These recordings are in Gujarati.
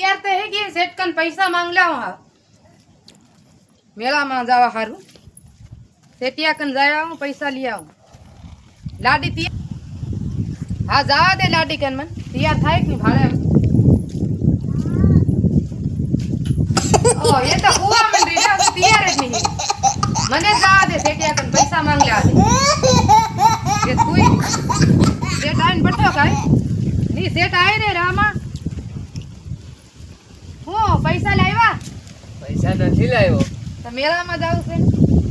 તૈયાર તો હે ગઈ સેટકન પૈસા માંગ લાવો હા મેળામાં જવા હારું સેટિયા કન જાય આવું પૈસા લઈ આવું લાડી તૈયાર હા જવા દે લાડી કન મન તૈયાર થાય કે નહીં ભાડે ઓ એ તો હુવા મંડી રે હું તૈયાર જ નહીં મને જવા દે સેટિયા કન પૈસા માંગ લે દે કે તું સેટ આવીને બઠો કાયની સેટ આવી રે રામા હું પૈસા લાવ્યા? પૈસા નથી લાવ્યો. તો મેળામાં જાવ છે?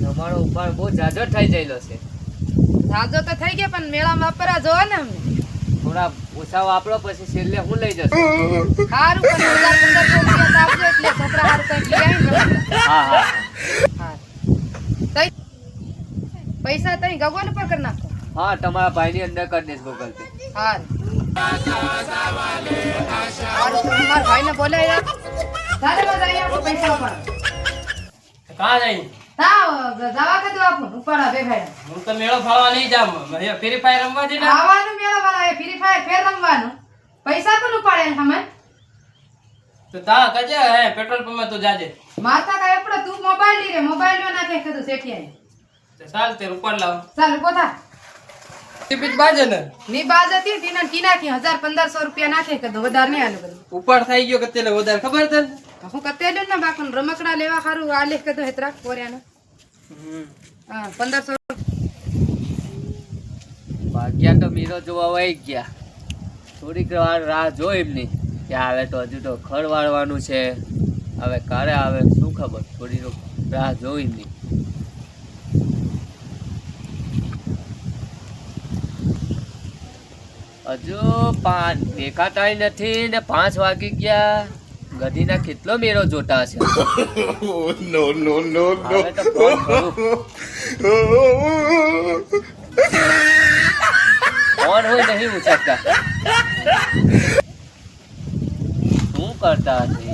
તમારો ઉપાડ બહુ જાજો થઈ જયેલો છે. જાજો તો થઈ ગયો પણ મેળામાં અપરા જોવો ને અમને. થોડા ઓછા વાપરો પછી છેલ્લે હું લઈ જશું સારું પણ હજાર પંદરસો રૂપિયા આપજો એટલે છોકરા હારું કઈ લઈ હા હા. પૈસા તઈ ગગન પર કરી નાખો. હા તમારા ભાઈની અંદર કરી દઈશ ગૂગલ પે. હા હારું તો મારા ભાઈને રાખ. તારે પૈસા ઉપાડો. કાં જઈ તા જવા કદું આપું? ઉપાડા ભેગા હું તો મેળો ફાળવા નહીં જામ ફ્રી ફાયર રમવા જઈને આવવાનું મેળા ફ્રી ફાયર ફેર રમવાનું. પૈસા પણ ઉપાડે હમણાં તો તા કજે હે પેટ્રોલ પંપે તો જાજે. માતા આપડે તું મોબાઈલ લઈ રે મોબાઈલમાં નાખે કીધું શેઠિયાએ. તો ચાલ તે ઉપર લાવ. ચાલ ઊભો થા. બાજે ને? ની બાજ હતી ટીના ટીના કી હજાર પંદરસો રૂપિયા નાખે કીધું વધારે નહીં આલું ઉપર થઈ ગયો કે તેલે વધારે ખબર તને? હું કતે ને બાકુન રમકડા લેવા સારું આ લેખ કીધું હેતરા કોરિયાનો. હા પંદરસો ભાગ્યા તો મીરો જોવા વહી ગયા. થોડીક વાર રાહ જો એમની કે આવે તો હજુ તો ખડ વાળવાનું છે. હવે ક્યારે આવે શું ખબર? થોડી રાહ જો એમની. હજુ પાંચ દેખાતાય નથી ને પાંચ વાગી ગયા. ગધીના કેટલો મેરો જોતા હશે? નો નો નો નો. ફોન હોય નહીં ઉછકતા શું કરતા હશે?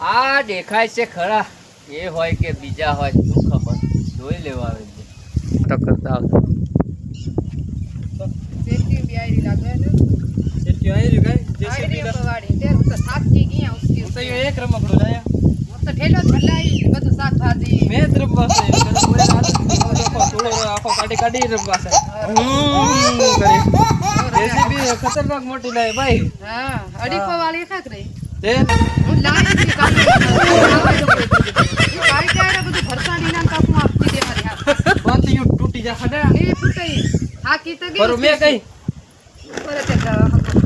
આ દેખાય છે ખરા. એ હોય કે બીજા હોય શું ખબર? જોઈ લેવા આવે છે. તો કરતા આવતો શેઠી બિયારી લાગે છે સેટ્યો આવી રહ્યું કઈ આયરી વાળી તે તો સાત કી ગયા ઉસકી તો એક રમકડું લાયા હું તો ઠેલો થલાઈ બધું શાકભાજી મેં જ રમવા છે પેલો કોઈ રાત આખો થોડો આખો કાઢી કાઢી રમવા છે હમ, કરી. JCB ખતરનાક મોટી લાય ભાઈ હા અડીખો વાળી ખાક રહી તે હું લાવી હતી કાલે. કાંઈ ક્યારે બધું ભરસાડી ના કાપું આપતી દે મારી હાથ. બાંધી યુ તૂટી જા ખડે એ ફૂટાઈ. આ કી તો ગઈ. પર મેં કઈ ઉપર જ હતા, હકુક મેં ક્યાં. મેં- મેં શેઠ તો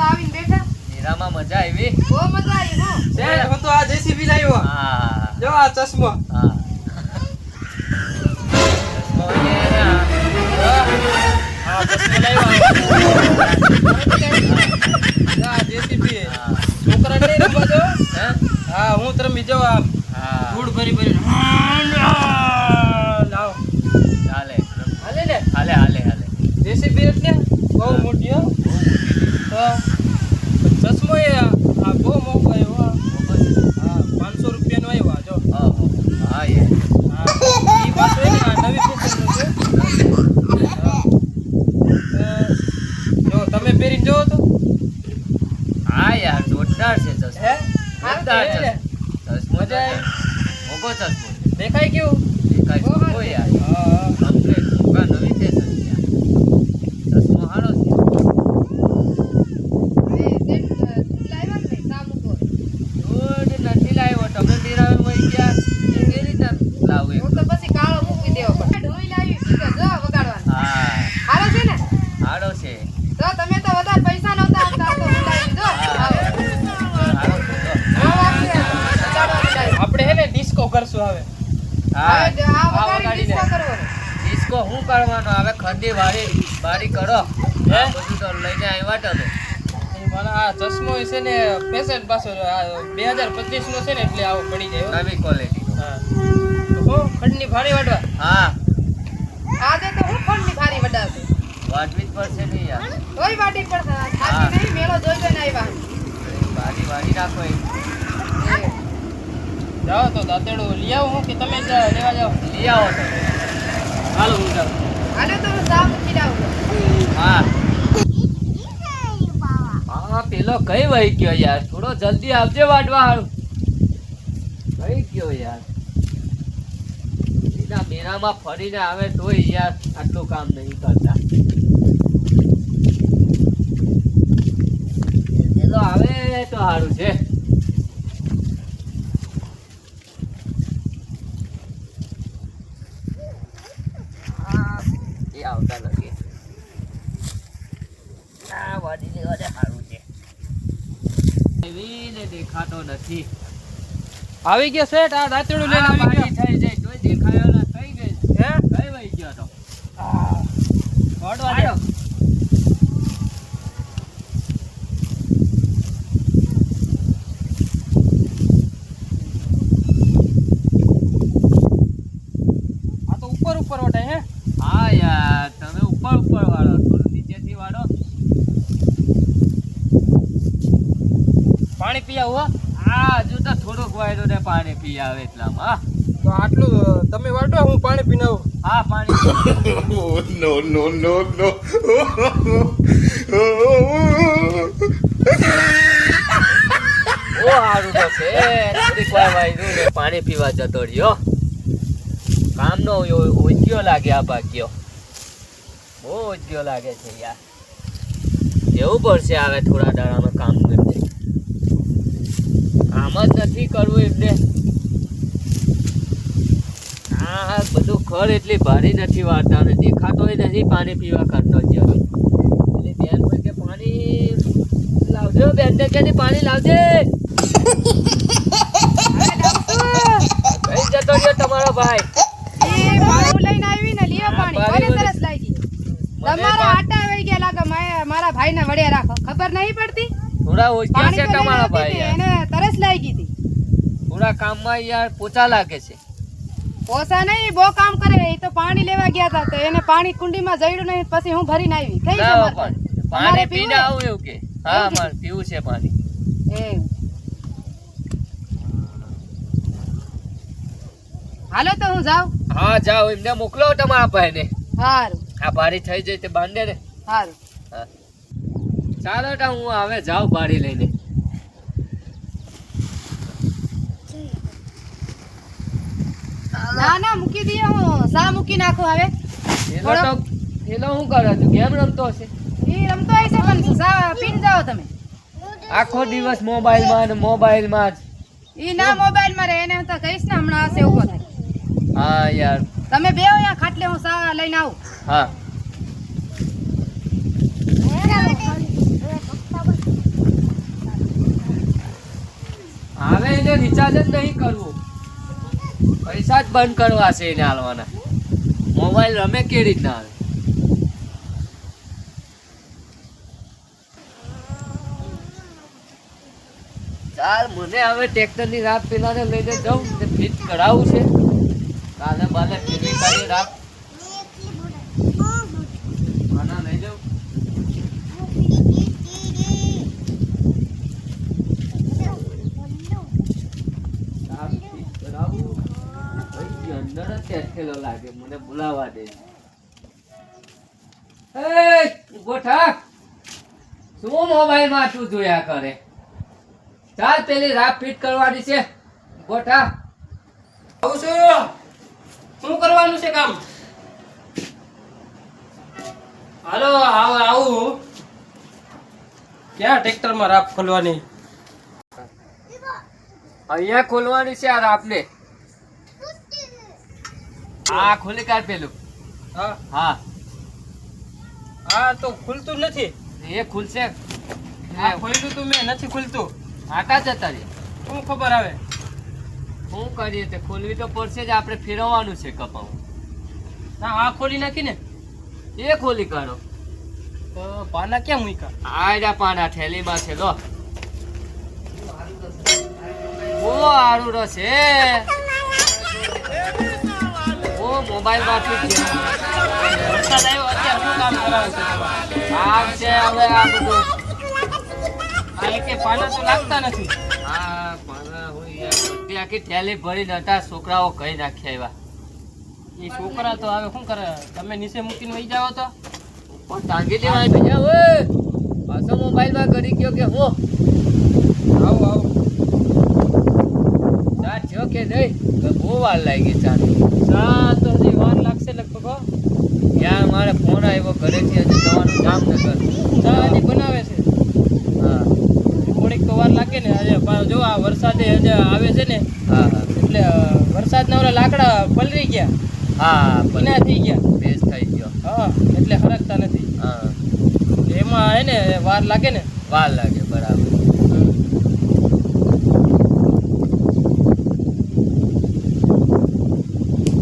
આવીને બેઠા. મેરામાં મજા આવી. બહુ મજા આવી હો. તો આ JCB લાવ્યો હા. જો આ ચશ્મો. હા. ચશ્મો ને આ આ ચશ્મો લાવ્યો આ JCB છોકરા નહીં રમવા દો. હા? હું તરફ બીજો આમ ધૂળ ભરી ભરી લાવ. ચાલે. હાલે હાલે હાલે. જેસીબી એટલે બહુ મોટી તો ચશ્મો એ આ બહુ મોંઘો આવ્યો હો. પાંચસો રૂપિયાનો આવ્યો આ જો. હા હા. એ. તમે પહેરીને જોવો તો. હા યાર જોરદાર છે ચશ્મો. હે? જોરદાર છે ચશ્મો? મોગો ચશ્મો દેખાય કેવું? દેખાય યાર હા કમ્પ્લીટ મોગા નવી ફેશન યાર ચશ્મો હારો છે એ શેઠ, તું લાવ્યા કે નહીં? સા મૂકો. દૂધ નથી લાવ્યો તમે નિરાવે વહી ગયા એ કેવી રીતે લાવું હું તો પછી કાળો મૂકી દેવો પડે. ઢોઈ લાવી, પીકે જો વગાડવાનું. હા હારો છે ને? હારો છે તો તમે તો વધારે પૈસા નહોતા આપતા, તો હું લાવી. જો, આવો. હારો છે તો. આવો આપણે વગાડવાની લાવી. આપણે હે ને ડિસ્કો કરશું હવે હા હવે આ આ વગાડી વગાડીને. disco કરવો. ડિસ્કો શું ખંડી વાળી બારી કરો. હે? બધું તો લઈને આવ્યા તો મને આ ચશ્મો છે ને પેસેન્ટ પાછો બે હજાર પચીસ નો છે ને એટલે આવો પડી જાય. નવી ક્વોલિટી હા. તો ખંડની ભારી વાટવા હા. આજે તો હું ફોનની ભારી વડાવતી. વાટવી જ પડશે ને યાર. કોઈ વાટી પણ થાકી નહીં, મેળો જોઈ જોઈને આવ્યા. બારી વાળી રાખો એ. જાઓ તો દાંતેડું લઈ આવું હું કે તમે જ લેવા જાઓ? લઈ આવો તમે. હાલો હું જાઉં. હા. હા. પેલો કઈ વહી ગયો યાર? થોડો જલ્દી આવજે વાટવા હારું. કઈ ગયો યાર. એના મેળામાં ફરીને આવે તોય યાર આટલું કામ નહીં કરતા. પેલો આવે તો સારું છે હા, એ આવતા નથી. આ વાડી લેવા દે સારું છે. એવી ને દેખાતો નથી. આવી ગયા સેટ આ દાંતરડું લઈને આવી વાડી થઈ જાય તોય દેખાયો ના થઈ ગઈ ગયા હે કઈ વહી ગયો તો વાડવા દે. આયો. આ તો ઉપર ઉપર વટાય હે હા યાર તમે ઉપર ઉપર વાળો થોડું નીચેથી વાળો આવું હો. આ હજુ તો થોડોક વાયરો ને પાણી પી આવે એટલામાં તો આટલું તમે વાટો હું પાણી પી આવું હા પાણી નો નો નો no, no. ઓ હારું તો છે. થોડીક વાર વાયરું ને પાણી પીવા જતો રહ્યો. કામનો ઓછિયો લાગે આ ભાગ્યો. બહુ ઓછિયો લાગે છે યાર. કેવું પડશે આવે થોડા દાડામાં કામ એમને કામ જ નથી કરવું એમને. આ બધું ખર એટલી ભારે નથી વાળતા અને દેખાતોય નથી પાણી પીવા કરતો જ એટલે બેન હોય કે પાણી લાવજો બેન ને કે પાણી લાવજે? કઈ જતો રહ્યો તમારો ભાઈ. લઈને આવી ને લ્યો પાણી. પાણી. તરસ લાગી? તમારા આટા આવી ગયા લાગે મારા- ભાઈને વડ્યા રાખો. ખબર નહીં પડતી? થોડા ઓછા છે તમારા ભાઈ એને લાગી હતી. થોડા કામમાં યાર પોચા લાગે છે. પોસા નહીં બહુ કામ કરે. એ તો પાણી લેવા ગયા હતા તો એને પાણી કુંડીમાં જઈડું નહીં પછી હું ભરીને આવી. લાવો છે પાણી પીને? આવું એવું કે. હા મારે પીવું છે પાણી. એ હાલો તો હું જાઉં? હા જાઉં એમને મોકલો તમારા ભાઈને. હારું. આ ભારી થઈ જાય તે બાંધે ને. હારું. હા. ચાલો તો હું હવે જાઉં ભારી લઈને. ના ના મૂકી દઈએ હું. સા મૂકી નાખું હવે. પેલો તો પેલો શું કરે છે? ગેમ રમતો હશે? એ રમતો હશે પણ સા પીન જાઓ તમે. આખો દિવસ મોબાઈલમાં ને મોબાઈલમાં જ. એ ના મોબાઈલમાં રહે એને હું તો કહીશ ને હમણાં હશે ઊભો થાય. હા યાર. તમે બે અહીંયા ખાટલે હું સા લઈને આવું. હા. હવે એને રિચાર્જ જ નહીં કરવું. પૈસા જ બંધ કરવા છે એને હાલવાના. મોબાઈલ રમે કેવી રીતના હાલ? ચાલ, મને હવે ટ્રેક્ટરની રાત પેલાને લઈને જાઉં ફિટ કરાવવું છે. કાલે બાલે ફેરવી કાઢી રાત આના લઈ જાઉં રાત ફિટ કરાવવું ભાઈ જ લાગે? મને બોલાવા દે. એ ઊભો થાક શું મોબાઈલમાં તું જોયા કરે? ચાલ પેલી રાત ફિટ કરવાની છે. થાક આવું છું? શું કરવાનું છે કામ? હાલો આવ આવું. ક્યાં ટ્રેક્ટરમાં રાપ ખોલવાની? અહીંયા ખોલવાની છે આ આપને આ ખોલી કાઢ પેલું. હા. હા. હા તો ખુલતું નથી. એ ખુલશે. ખોલ્યું તું મેં નથી ખુલતું. આટા જતા રે શું ખબર આવે? શું કરીએ તે? ખોલવી તો પડશે જ આપણે ફેરવવાનું છે કપાવું. ના આ ખોલી નાખી ને. એ ખોલી કાઢો. તો પાના કેમ મૂક્યા? આયડા પાના થેલીમાં છે લો. બહુ સારું રસ ઓ મોબાઈલમાંથી છે. વરસાદ આવ્યો અત્યારે શું કામ કરાવે છે? આ છે હવે આ બધું. આ એકે પાના તો લાગતા નથી. આ પાના હોય બધી આખી થેલી ભરીને હતા છોકરાઓ કહી નાખ્યા એવા. એ છોકરા તો હવે શું કરે? તમે નીચે મૂકીને વહી જાઓ તો? પણ ટાંગી દેવાય બીજા ઓય! પાછો મોબાઈલમાં કરી ગયો કે હો? આવો આવો. ચા થયો કે નહીં? બહુ વાર લાગી ચા ચા તો વાર લાગશે લગભગ હો. મારે ફોન આવ્યો ઘરેથી હજી જવાનું કર ચા હજી બનાવે છે? હા. થોડીક તો વાર લાગે ને પા- જો આ વરસાદે હજી આવે છે ને હા એટલે વરસાદના ઓલા લાકડા પલરી ગયા. હા ભીના થઈ ગયા. બેસ થઈ ગયો. હા એટલે હરકતા નથી. હા. એમાં હે ને વાર લાગે ને? વાર લાગે બરાબર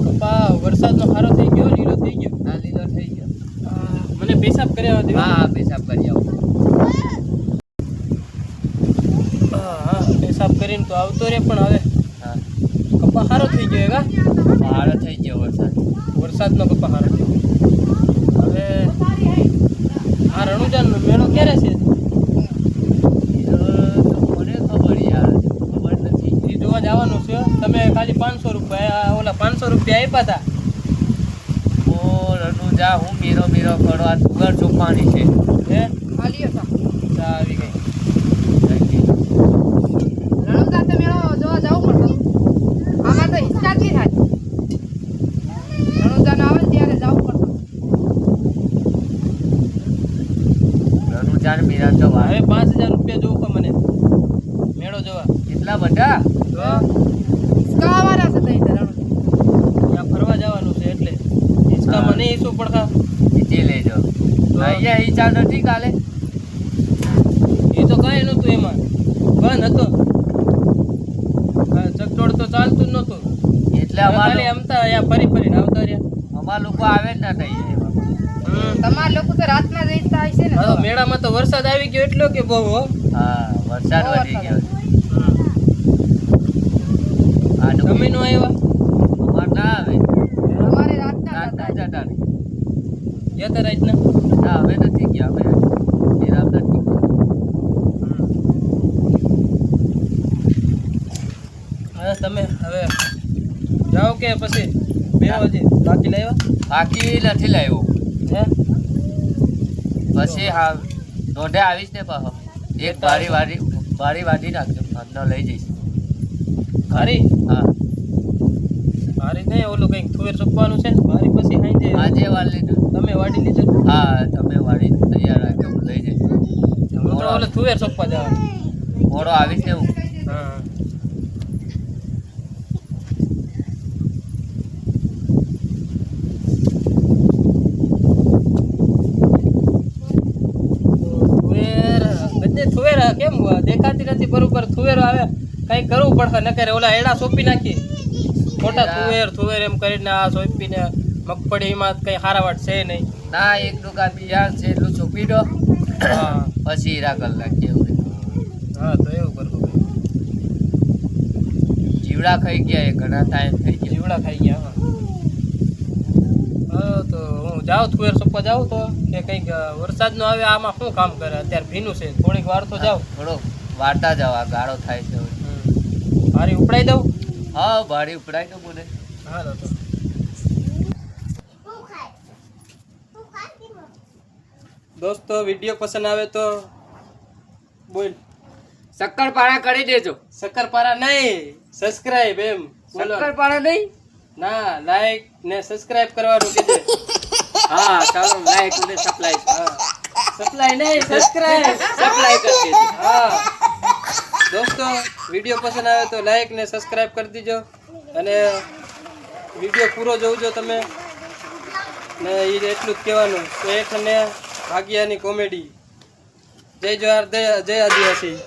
કપા વરસાદનો સારો થઈ ગયો લીલો થઈ ગયો ના લીધો થઈ ગયો આ, પેશાબ હા પેશાબ કરી આવો. હા હા પેશાબ કરીને તો આવતો રે પણ હવે હા. કપા સારો થઈ ગયો એકા પહાડો થઈ ગયો વરસાદ. વરસાદનો કપા સારો હવે આ રણુજાનનો મેળો ક્યારે છે? જવાનું છે. તમે ખાલી પાંચસો રૂપિયા ઓલા પાંચસો રૂપિયા આપ્યા હતા. ઓ જા હું મીરો મીરો કરો આ સુગર ચોપાણી છે હે આ લ્યો ચા. ચા આવી ગઈ રણુજા તો મેળો જોવા જવું પડતું આમાં તો હિંચકા જ નહીં થાય રણુજાનો આવે ને ત્યારે જવું પડતું રનુજા ને મીરા તો હવે વારે પાંચ હજાર રૂપિયા જોવું કે મને મેળો જોવા કેટલા બધા તો હિંચકા આવવાના છે તઈ તો રણુજા ત્યાં ફરવા જવાનું છે એટલે હિંચકામાં નહીં જીતી લેજો અહીંયા ઈ ચાલ નથી કાલે એ તો કઈ નહોતું એમાં. બંધ હતો. ચકડોળ તો ચાલતું જ નહોતું એટલે અમારે અમતા અહીંયા ફરી ફરીને આવતા રહ્યા. અમાર લોકો આવે જ ના થઈ તમારા લોકો તો રાતના જઈ થાય છે ને? હા, તો. મેળામાં તો વરસાદ આવી ગયો એટલો કે બહુ હા. વરસાદ વધી ગયો. આ તમે નો આવ્યા? અમાર ના આવે અમારે રાતના રાતના જતા જતા નહીં. ગયા તા ને ના હવે નથી ગયા અમે નિરામ નથી. હવે તમે હવે જાઓ કે પછી? બે હજી બાકી લાવ્યો બાકી નથી લાવ્યો હે? પછી હા દોઢે આવીશ ને પાછો. એક બારી વારી બારી વાડી નાખજો. અંદર લઈ જઈશ. ખરી હા. હારી નહીં ઓલું કંઈક થુવેર સોંપવાનું છે ને હારી પછી જાય. આજે લીધું. તમે વાડી લીધું હા તમે વાડી તૈયાર રાખજો હું લઈ જઈશ. હું તો ઓલે થુવેર સોંપવા જવાનું. મોડો આવીશ ને હું. કેમ દેખાતી નથી બરોબર થુવેર આવે કઈ કરવું પડશે નકર ઓલા એડા સોંપી નાખી ખોટા એડા. થુવેર થુવેર એમ કરીને આ સોંપીને મગફળીમાં કઈ હારાવટ છે નહીં. ના એક દુકાન બિયાર છે એટલું પીડો હા. પછી હીરા નાખીએ હા તો એવું કરવું જીવડા ખાઈ ગયા એ ઘણા ટાઈમ થઈ ગયા. જીવડા ખાઈ ગયા હા. તો હું જાઉં થુવેર સોંપવા જાઉં તો? કે કંઈક વરસાદ નો આવે આમાં શું કામ કરે? અત્યારે ભીનું છે. થોડીક વાર તો જાઉં. થોડો વાર્તા જવા ગાળો થાય છે. હારી ઉપડાઈ દઉં? હા ભાડી ઉપડાય તો બોલે. હા તો. દોસ્તો વીડિયો પસંદ આવે તો બોલ. શક્કરપારા કરી દેજો. શક્કરપારા નહીં સબસ્ક્રાઇબ એમ. બોલો. શક્કરપારા નહીં? ના લાઈક ને સબસ્ક્રાઇબ કરવાનું કીધે. હા ચાલો લાઈક ને સપ્લાય હા. સપ્લાય નહીં સબસ્ક્રાઇબ સપ્લાય કરી દેજો હા. દોસ્તો વીડિયો પસંદ આવે તો લાઈક ને સબસ્ક્રાઈબ કરી દીજો અને વીડિયો પૂરો જોજો તમે ને એ એટલું જ કહેવાનું, શેઠ અને ભાગ્યાની કોમેડી જય જોહાર, જય જય આદિવાસી.